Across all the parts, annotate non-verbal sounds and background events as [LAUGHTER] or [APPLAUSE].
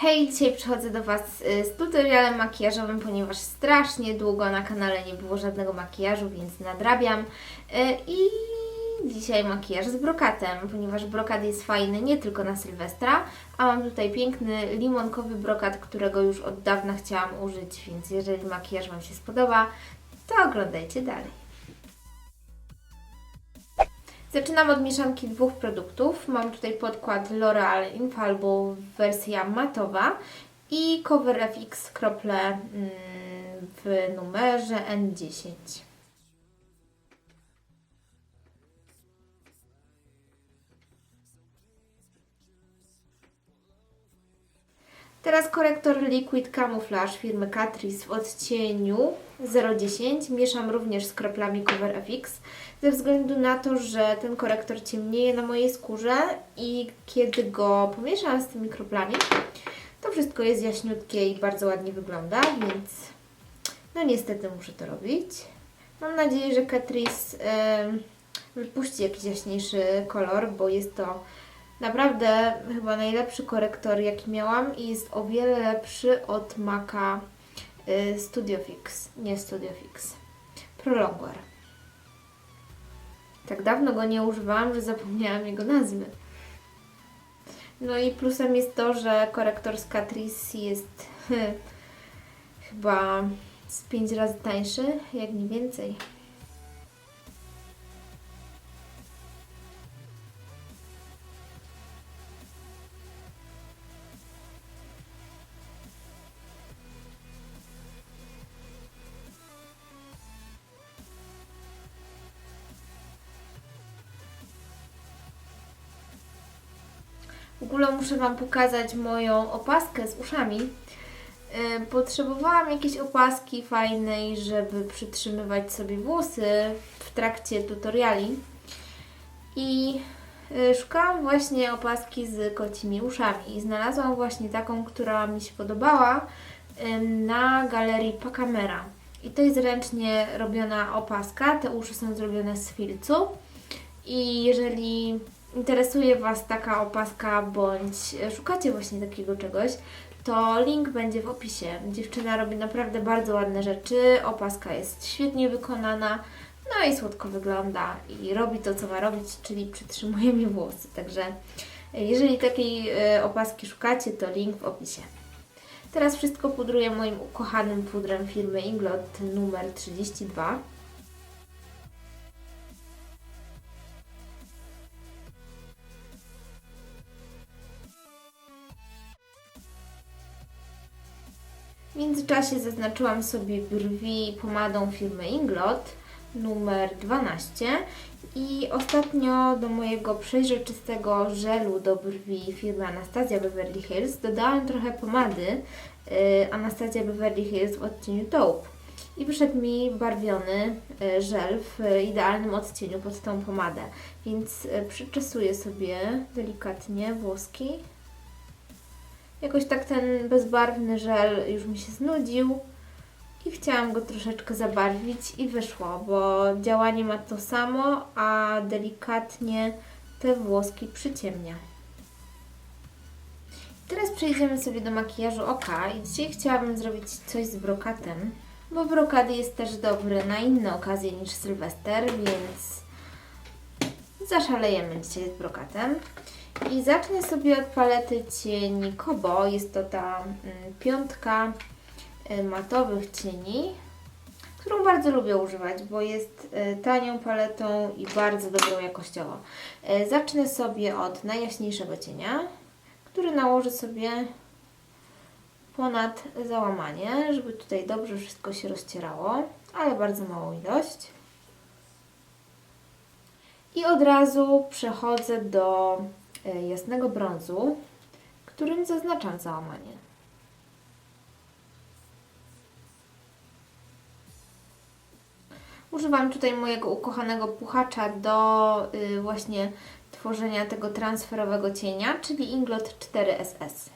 Hej, dzisiaj przychodzę do Was y, z tutorialem makijażowym, ponieważ strasznie długo na kanale nie było żadnego makijażu, więc nadrabiam. Y, I dzisiaj makijaż z brokatem, ponieważ brokat jest fajny nie tylko na Sylwestra, a mam tutaj piękny limonkowy brokat, którego już od dawna chciałam użyć, więc jeżeli makijaż Wam się spodoba, to oglądajcie dalej. Zaczynam od mieszanki dwóch produktów. Mam tutaj podkład L'Oreal Infallible wersja matowa i Cover FX krople mm, w numerze N10. Teraz korektor Liquid Camouflage firmy Catrice w odcieniu 010. Mieszam również z kroplami Cover FX ze względu na to, że ten korektor ciemnieje na mojej skórze i kiedy go pomieszam z tymi kroplami, to wszystko jest jaśniutkie i bardzo ładnie wygląda, więc no niestety muszę to robić. Mam nadzieję, że Catrice em, wypuści jakiś jaśniejszy kolor, bo jest to naprawdę chyba najlepszy korektor jaki miałam i jest o wiele lepszy od Maca y, Studio Fix, nie Studio Fix, Prolongwear. Tak dawno go nie używałam, że zapomniałam jego nazwy. No i plusem jest to, że korektor z Catrice jest [LAUGHS] chyba z 5 razy tańszy, jak nie więcej. Ogóle muszę Wam pokazać moją opaskę z uszami. Yy, Potrzebowałam jakiejś opaski fajnej, żeby przytrzymywać sobie włosy w trakcie tutoriali. I yy, szukałam właśnie opaski z kocimi uszami. I znalazłam właśnie taką, która mi się podobała yy, na galerii Pacamera. I to jest ręcznie robiona opaska. Te uszy są zrobione z filcu. I jeżeli interesuje Was taka opaska, bądź szukacie właśnie takiego czegoś, to link będzie w opisie. Dziewczyna robi naprawdę bardzo ładne rzeczy, opaska jest świetnie wykonana, no i słodko wygląda i robi to, co ma robić, czyli przytrzymuje mi włosy. Także jeżeli takiej e, opaski szukacie, to link w opisie. Teraz wszystko pudruję moim ukochanym pudrem firmy Inglot numer 32. W międzyczasie zaznaczyłam sobie brwi pomadą firmy Inglot numer 12 i ostatnio do mojego przejrzystego żelu do brwi firmy Anastasia Beverly Hills dodałam trochę pomady y, Anastasia Beverly Hills w odcieniu taupe. I wyszedł mi barwiony y, żel w idealnym odcieniu pod tą pomadę, więc y, przyczesuję sobie delikatnie włoski Jakoś tak ten bezbarwny żel już mi się znudził i chciałam go troszeczkę zabarwić i wyszło, bo działanie ma to samo, a delikatnie te włoski przyciemnia. Teraz przejdziemy sobie do makijażu oka i dzisiaj chciałabym zrobić coś z brokatem, bo brokat jest też dobry na inne okazje niż Sylwester, więc zaszalejemy dzisiaj z brokatem. I zacznę sobie od palety cieni Kobo. Jest to ta mm, piątka y, matowych cieni, którą bardzo lubię używać, bo jest y, tanią paletą i bardzo dobrą jakościowo. Y, Zacznę sobie od najjaśniejszego cienia, który nałożę sobie ponad załamanie, żeby tutaj dobrze wszystko się rozcierało, ale bardzo małą ilość. I od razu przechodzę do jasnego brązu, którym zaznaczam załamanie. Używam tutaj mojego ukochanego puchacza do y, właśnie tworzenia tego transferowego cienia, czyli Inglot 4SS.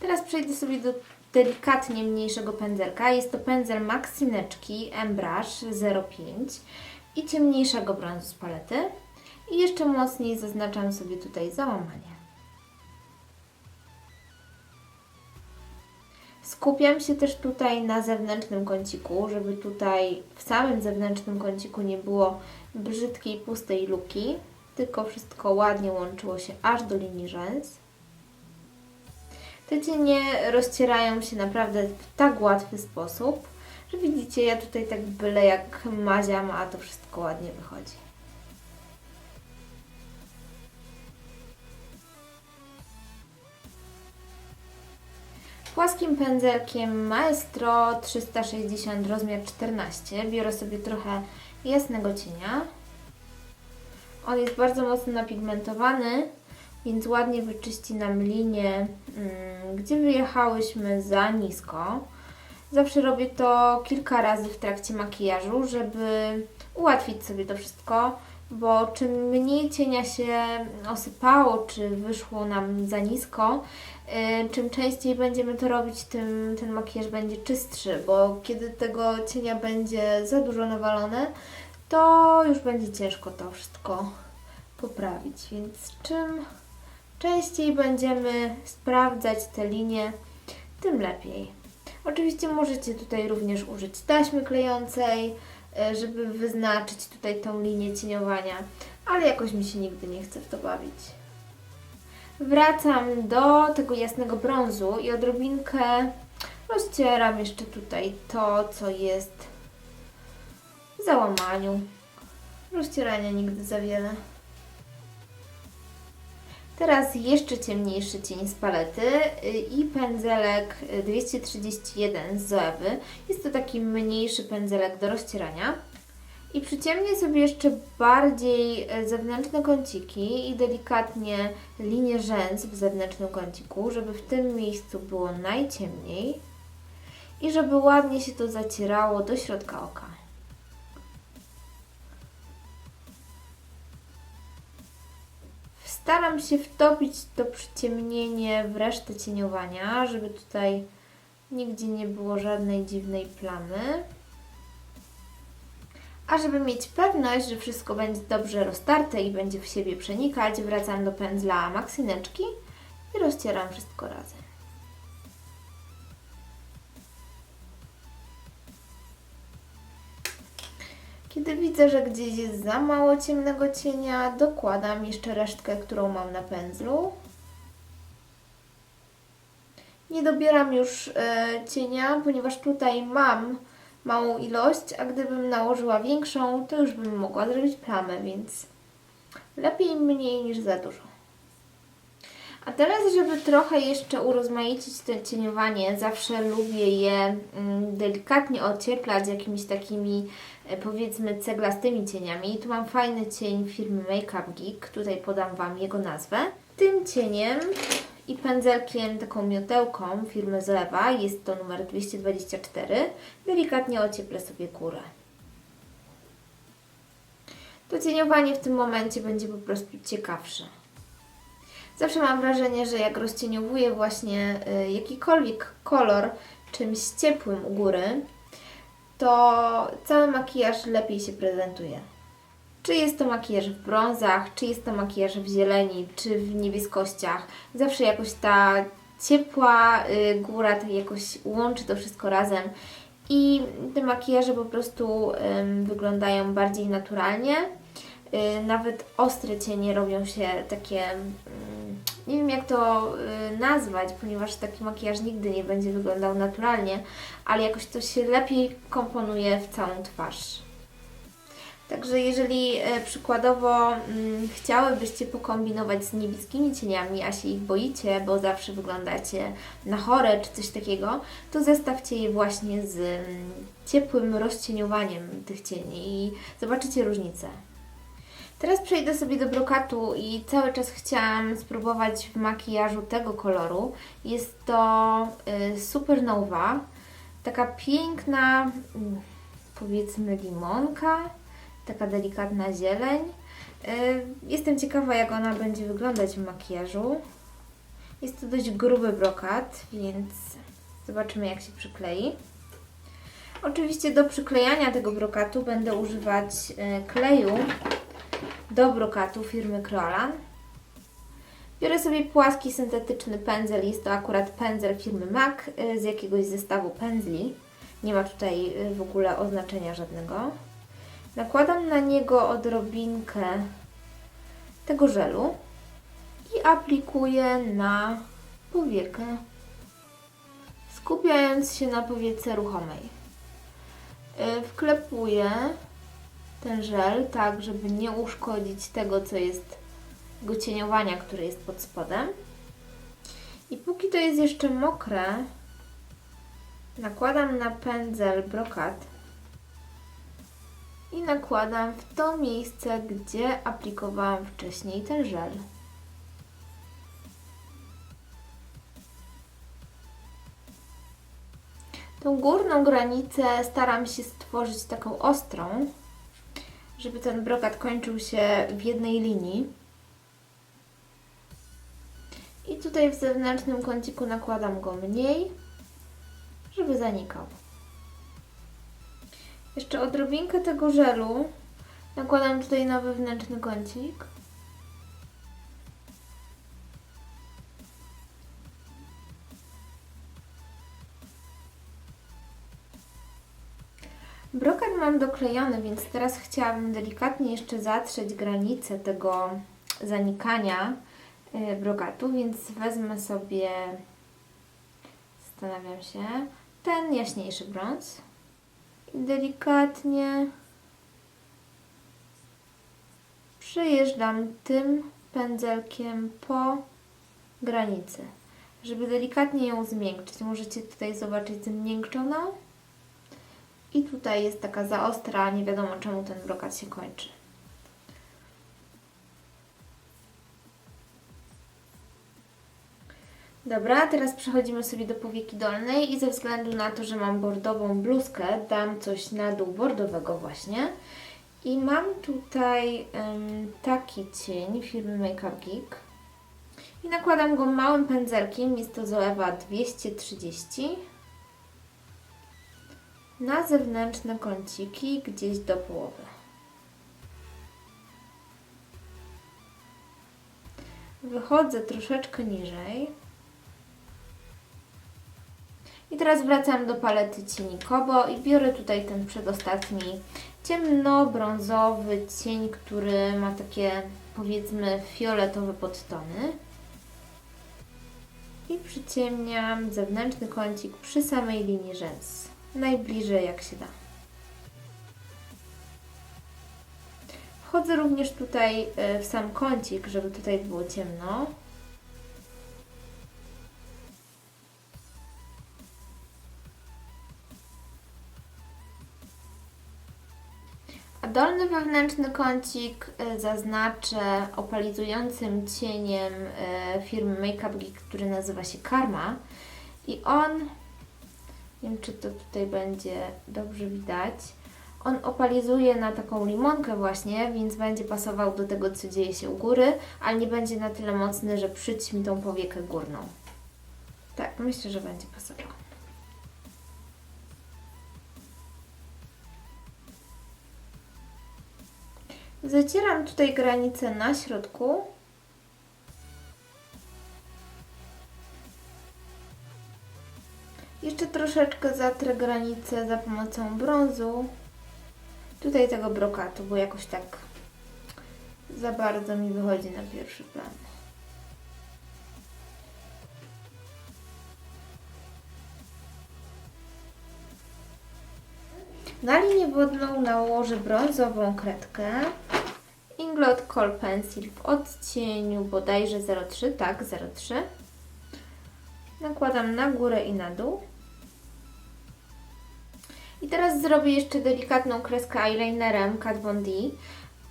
Teraz przejdę sobie do delikatnie mniejszego pędzelka. Jest to pędzel Maxineczki M-Brush 05 i ciemniejszego brązu z palety i jeszcze mocniej zaznaczam sobie tutaj załamanie. Skupiam się też tutaj na zewnętrznym kąciku, żeby tutaj w samym zewnętrznym kąciku nie było brzydkiej, pustej luki, tylko wszystko ładnie łączyło się aż do linii rzęs. Te cienie rozcierają się naprawdę w tak łatwy sposób, że widzicie, ja tutaj tak byle jak maziam, a to wszystko ładnie wychodzi. Płaskim pędzelkiem Maestro 360 rozmiar 14 biorę sobie trochę jasnego cienia. On jest bardzo mocno napigmentowany, więc ładnie wyczyści nam linię, mm, gdzie wyjechałyśmy za nisko. Zawsze robię to kilka razy w trakcie makijażu, żeby ułatwić sobie to wszystko, bo czym mniej cienia się osypało, czy wyszło nam za nisko, y, czym częściej będziemy to robić, tym ten makijaż będzie czystszy, bo kiedy tego cienia będzie za dużo nawalone, to już będzie ciężko to wszystko poprawić. Więc czym częściej będziemy sprawdzać te linie, tym lepiej. Oczywiście możecie tutaj również użyć taśmy klejącej, żeby wyznaczyć tutaj tą linię cieniowania, ale jakoś mi się nigdy nie chce w to bawić. Wracam do tego jasnego brązu i odrobinkę rozcieram jeszcze tutaj to, co jest w załamaniu. Rozcierania nigdy za wiele. Teraz jeszcze ciemniejszy cień z palety y, i pędzelek y, 231 z Zoewy. Jest to taki mniejszy pędzelek do rozcierania. I przyciemnię sobie jeszcze bardziej y, zewnętrzne kąciki i delikatnie linię rzęs w zewnętrznym kąciku, żeby w tym miejscu było najciemniej i żeby ładnie się to zacierało do środka oka. Staram się wtopić to przyciemnienie w resztę cieniowania, żeby tutaj nigdzie nie było żadnej dziwnej plamy. A żeby mieć pewność, że wszystko będzie dobrze roztarte i będzie w siebie przenikać, wracam do pędzla Maxineczki i rozcieram wszystko razem. Kiedy widzę, że gdzieś jest za mało ciemnego cienia, dokładam jeszcze resztkę, którą mam na pędzlu. Nie dobieram już e, cienia, ponieważ tutaj mam małą ilość, a gdybym nałożyła większą, to już bym mogła zrobić plamę, więc lepiej mniej niż za dużo. A teraz, żeby trochę jeszcze urozmaicić to cieniowanie, zawsze lubię je mm, delikatnie ocieplać jakimiś takimi e, powiedzmy ceglastymi cieniami. I tu mam fajny cień firmy Makeup Geek, tutaj podam Wam jego nazwę. Tym cieniem i pędzelkiem, taką miotełką firmy Zoewa, jest to numer 224, delikatnie ocieplę sobie górę. To cieniowanie w tym momencie będzie po prostu ciekawsze. Zawsze mam wrażenie, że jak rozcieniowuję właśnie y, jakikolwiek kolor czymś ciepłym u góry, to cały makijaż lepiej się prezentuje. Czy jest to makijaż w brązach, czy jest to makijaż w zieleni, czy w niebieskościach. Zawsze jakoś ta ciepła y, góra tak jakoś łączy to wszystko razem i te makijaże po prostu wyglądają bardziej naturalnie. Y, nawet ostre cienie robią się takie, mm, nie wiem jak to y, nazwać, ponieważ taki makijaż nigdy nie będzie wyglądał naturalnie, ale jakoś to się lepiej komponuje w całą twarz. Także jeżeli e, przykładowo mm, chciałybyście pokombinować z niebieskimi cieniami, a się ich boicie, bo zawsze wyglądacie na chore czy coś takiego, to zestawcie je właśnie z mm, ciepłym rozcieniowaniem tych cieni i zobaczycie różnicę. Teraz przejdę sobie do brokatu i cały czas chciałam spróbować w makijażu tego koloru. Jest to y, Supernova, taka piękna, mm, powiedzmy limonka, taka delikatna zieleń. Y, Jestem ciekawa, jak ona będzie wyglądać w makijażu. Jest to dość gruby brokat, więc zobaczymy, jak się przyklei. Oczywiście do przyklejania tego brokatu będę używać y, kleju do brokatu firmy Krolan. Biorę sobie płaski syntetyczny pędzel, jest to akurat pędzel firmy MAC y, z jakiegoś zestawu pędzli. Nie ma tutaj y, w ogóle oznaczenia żadnego. Nakładam na niego odrobinkę tego żelu i aplikuję na powiekę, skupiając się na powiece ruchomej. Y, Wklepuję ten żel tak, żeby nie uszkodzić tego, co jest tego cieniowania, które jest pod spodem. I póki to jest jeszcze mokre, nakładam na pędzel brokat i nakładam w to miejsce, gdzie aplikowałam wcześniej ten żel. Tą górną granicę staram się stworzyć taką ostrą, żeby ten brokat kończył się w jednej linii. I tutaj w zewnętrznym kąciku nakładam go mniej, żeby zanikał. Jeszcze odrobinkę tego żelu nakładam tutaj na wewnętrzny kącik. Mam doklejony, więc teraz chciałabym delikatnie jeszcze zatrzeć granicę tego zanikania y, brokatu, więc wezmę sobie, zastanawiam się, ten jaśniejszy brąz i delikatnie przejeżdżam tym pędzelkiem po granicy, żeby delikatnie ją zmiękczyć. Możecie tutaj zobaczyć zmiękczoną i tutaj jest taka za ostra, nie wiadomo czemu ten brokat się kończy. Dobra, teraz przechodzimy sobie do powieki dolnej i ze względu na to, że mam bordową bluzkę, dam coś na dół bordowego właśnie. I mam tutaj em, taki cień firmy Makeup Geek. I nakładam go małym pędzelkiem, jest to Zoewa 230 na zewnętrzne kąciki gdzieś do połowy. Wychodzę troszeczkę niżej. I teraz wracam do palety cieni Kobo i biorę tutaj ten przedostatni ciemno-brązowy cień, który ma takie powiedzmy fioletowe podtony. I przyciemniam zewnętrzny kącik przy samej linii rzęs najbliżej jak się da. Wchodzę również tutaj e, w sam kącik, żeby tutaj było ciemno. A dolny wewnętrzny kącik e, zaznaczę opalizującym cieniem e, firmy Makeup Geek, który nazywa się Karma. I on nie wiem, czy to tutaj będzie dobrze widać. On opalizuje na taką limonkę właśnie, więc będzie pasował do tego, co dzieje się u góry, ale nie będzie na tyle mocny, że przyćmi tą powiekę górną. Tak, myślę, że będzie pasował. Zacieram tutaj granicę na środku Jeszcze troszeczkę zatrę granicę za pomocą brązu. Tutaj tego brokatu, bo jakoś tak za bardzo mi wychodzi na pierwszy plan. Na linię wodną nałożę brązową kredkę Inglot Kohl Pencil w odcieniu bodajże 03, tak 03. Nakładam na górę i na dół. I teraz zrobię jeszcze delikatną kreskę eyelinerem Kat Von D,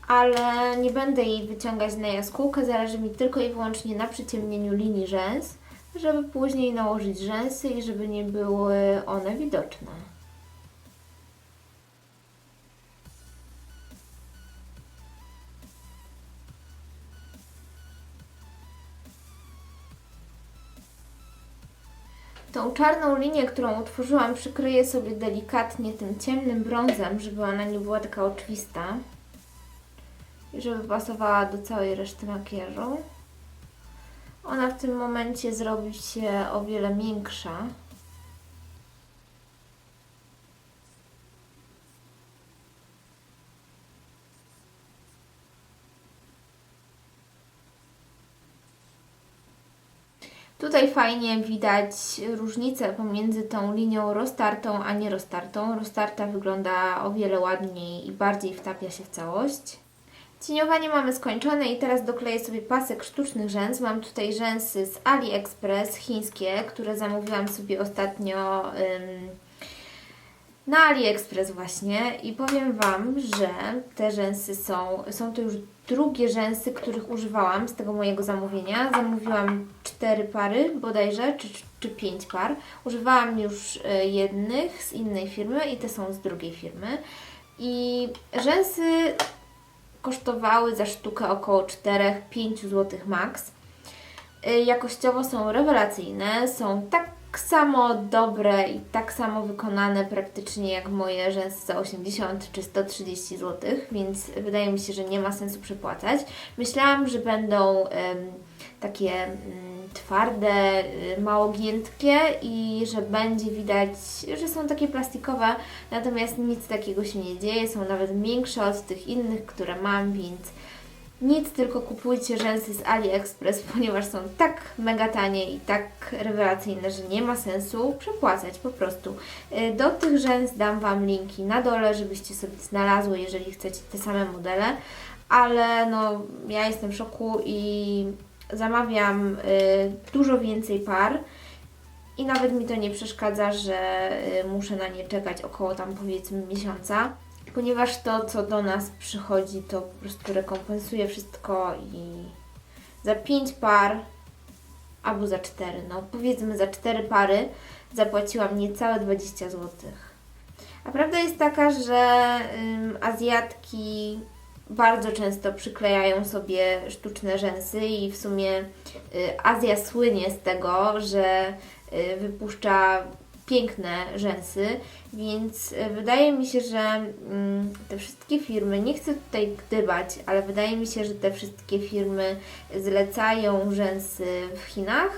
ale nie będę jej wyciągać na jaskółkę, zależy mi tylko i wyłącznie na przyciemnieniu linii rzęs, żeby później nałożyć rzęsy i żeby nie były one widoczne. Tą czarną linię, którą utworzyłam, przykryję sobie delikatnie tym ciemnym brązem, żeby ona nie była taka oczywista i żeby pasowała do całej reszty makijażu. Ona w tym momencie zrobi się o wiele miększa. Tutaj fajnie widać różnicę pomiędzy tą linią roztartą a nieroztartą. Roztarta wygląda o wiele ładniej i bardziej wtapia się w całość. Cieniowanie mamy skończone i teraz dokleję sobie pasek sztucznych rzęs. Mam tutaj rzęsy z AliExpress chińskie, które zamówiłam sobie ostatnio na AliExpress właśnie i powiem Wam, że te rzęsy są, są to już drugie rzęsy, których używałam z tego mojego zamówienia. Zamówiłam cztery pary bodajże, czy, czy pięć par. Używałam już y, jednych z innej firmy i te są z drugiej firmy. I rzęsy kosztowały za sztukę około 4-5 zł max. Y, Jakościowo są rewelacyjne, są tak samo dobre i tak samo wykonane praktycznie jak moje rzęsy za 80 czy 130 zł, więc wydaje mi się, że nie ma sensu przepłacać. Myślałam, że będą takie mm, twarde, y, mało giętkie i że będzie widać, że są takie plastikowe, natomiast nic takiego się nie dzieje, są nawet większe od tych innych, które mam, więc nic, tylko kupujcie rzęsy z AliExpress, [LAUGHS] ponieważ są tak mega tanie i tak rewelacyjne, że nie ma sensu przepłacać po prostu. Y, Do tych rzęs dam Wam linki na dole, żebyście sobie znalazły, jeżeli chcecie te same modele, ale no ja jestem w szoku i zamawiam y, dużo więcej par. I nawet mi to nie przeszkadza, że y, muszę na nie czekać około tam powiedzmy miesiąca ponieważ to, co do nas przychodzi, to po prostu rekompensuje wszystko i za 5 par albo za 4, no powiedzmy za 4 pary zapłaciłam niecałe 20 zł. A prawda jest taka, że ym, Azjatki bardzo często przyklejają sobie sztuczne rzęsy i w sumie y, Azja słynie z tego, że y, wypuszcza piękne rzęsy, więc y, wydaje mi się, że mm, te wszystkie firmy, nie chcę tutaj gdybać, ale wydaje mi się, że te wszystkie firmy zlecają rzęsy w Chinach,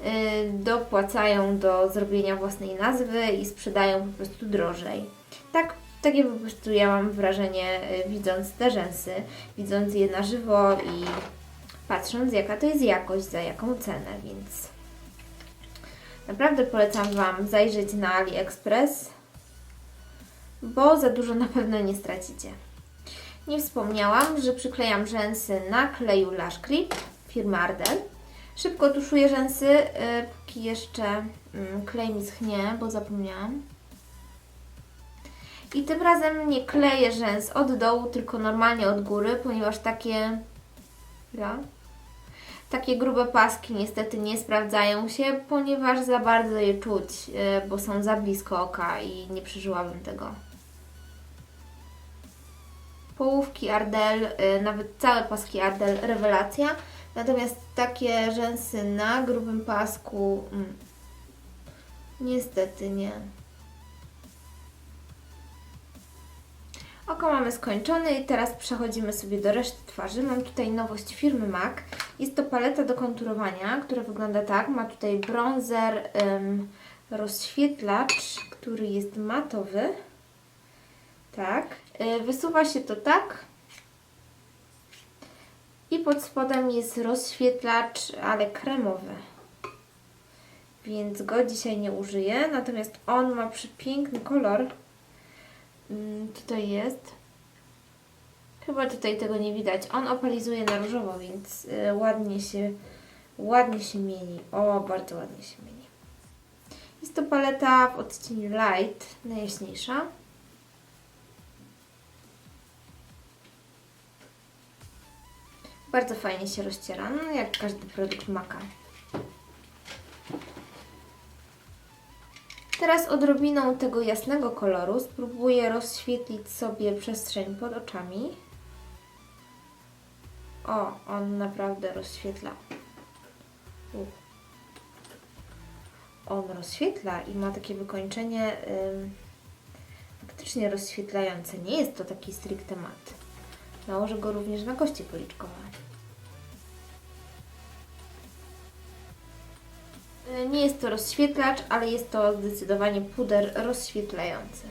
y, dopłacają do zrobienia własnej nazwy i sprzedają po prostu drożej. Tak, takie po prostu ja mam wrażenie y, widząc te rzęsy, widząc je na żywo i patrząc jaka to jest jakość, za jaką cenę, więc Naprawdę polecam Wam zajrzeć na AliExpress, bo za dużo na pewno nie stracicie. Nie wspomniałam, że przyklejam rzęsy na kleju Lash Clip firmy Ardell. Szybko tuszuję rzęsy, yy, póki jeszcze yy, klej mi schnie, bo zapomniałam. I tym razem nie kleję rzęs od dołu, tylko normalnie od góry, ponieważ takie... Ja? Takie grube paski niestety nie sprawdzają się, ponieważ za bardzo je czuć, y, bo są za blisko oka i nie przeżyłabym tego. Połówki Ardell, y, nawet całe paski Ardell, rewelacja. Natomiast takie rzęsy na grubym pasku, mm, niestety nie. Oko mamy skończone i teraz przechodzimy sobie do reszty twarzy. Mam tutaj nowość firmy MAC. Jest to paleta do konturowania, która wygląda tak. Ma tutaj bronzer, ym, rozświetlacz, który jest matowy. Tak. Yy, wysuwa się to tak. I pod spodem jest rozświetlacz, ale kremowy. Więc go dzisiaj nie użyję. Natomiast on ma przepiękny kolor. Mm, tutaj jest. Chyba tutaj tego nie widać. On opalizuje na różowo, więc y, ładnie się ładnie się mieni. O, bardzo ładnie się mieni. Jest to paleta w odcieniu light, najjaśniejsza. Bardzo fajnie się rozciera, no jak każdy produkt Maka. Teraz odrobiną tego jasnego koloru spróbuję rozświetlić sobie przestrzeń pod oczami. O, on naprawdę rozświetla. U. On rozświetla i ma takie wykończenie ym, faktycznie rozświetlające. Nie jest to taki stricte mat. Nałożę go również na kości policzkowe. Nie jest to rozświetlacz, ale jest to zdecydowanie puder rozświetlający.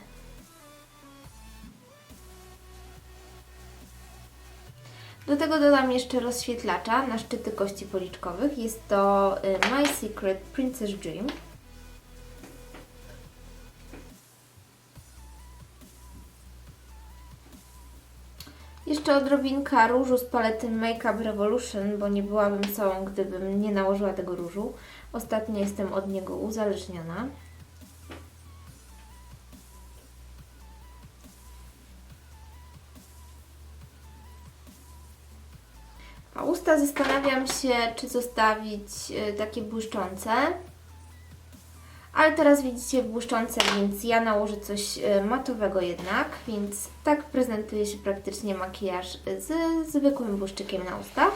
Do tego dodam jeszcze rozświetlacza na szczyty kości policzkowych. Jest to y, My Secret Princess Dream. Jeszcze odrobinka różu z palety Makeup Revolution, bo nie byłabym sobą, gdybym nie nałożyła tego różu. Ostatnio jestem od niego uzależniona. A usta zastanawiam się, czy zostawić y, takie błyszczące. Ale teraz widzicie błyszczące, więc ja nałożę coś y, matowego jednak, więc tak prezentuje się praktycznie makijaż z zwykłym błyszczykiem na ustach.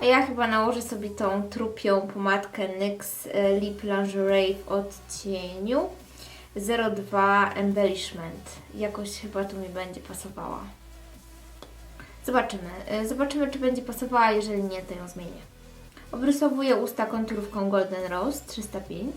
A ja chyba nałożę sobie tą trupią pomadkę NYX y, Lip Lingerie w odcieniu 02 Embellishment. Jakoś chyba tu mi będzie pasowała. Zobaczymy. Y, Zobaczymy, czy będzie pasowała. Jeżeli nie, to ją zmienię. Obrysowuję usta konturówką Golden Rose 305.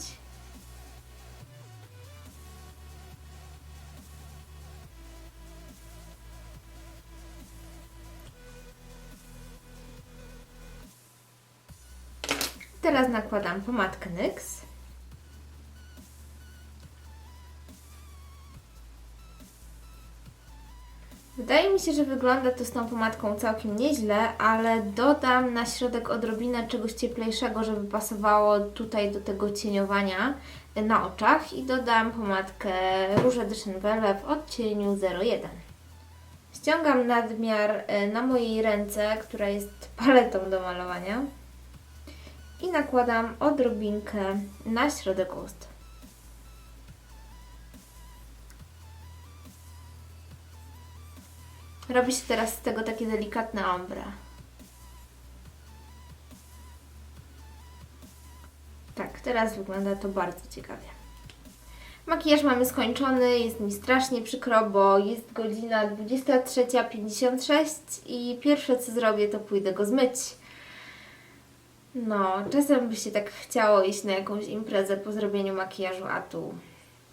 Teraz nakładam pomadkę NYX. Wydaje mi się, że wygląda to z tą pomadką całkiem nieźle, ale dodam na środek odrobinę czegoś cieplejszego, żeby pasowało tutaj do tego cieniowania na oczach i dodam pomadkę Rouge de Chanel w odcieniu 01. Ściągam nadmiar e, na mojej ręce, która jest paletą do malowania i nakładam odrobinkę na środek ust. Robi się teraz z tego takie delikatne ombre. Tak, teraz wygląda to bardzo ciekawie. Makijaż mamy skończony, jest mi strasznie przykro, bo jest godzina 23.56 i pierwsze co zrobię to pójdę go zmyć. No, czasem by się tak chciało iść na jakąś imprezę po zrobieniu makijażu, a tu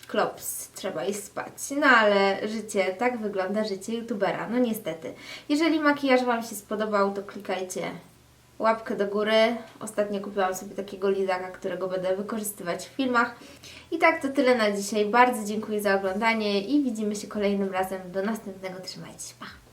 klops, trzeba iść spać. No ale życie, tak wygląda życie youtubera, no niestety. Jeżeli makijaż Wam się spodobał, to klikajcie łapkę do góry. Ostatnio kupiłam sobie takiego lizaka, którego będę wykorzystywać w filmach. I tak to tyle na dzisiaj. Bardzo dziękuję za oglądanie i widzimy się kolejnym razem. Do następnego. Trzymajcie się. Pa!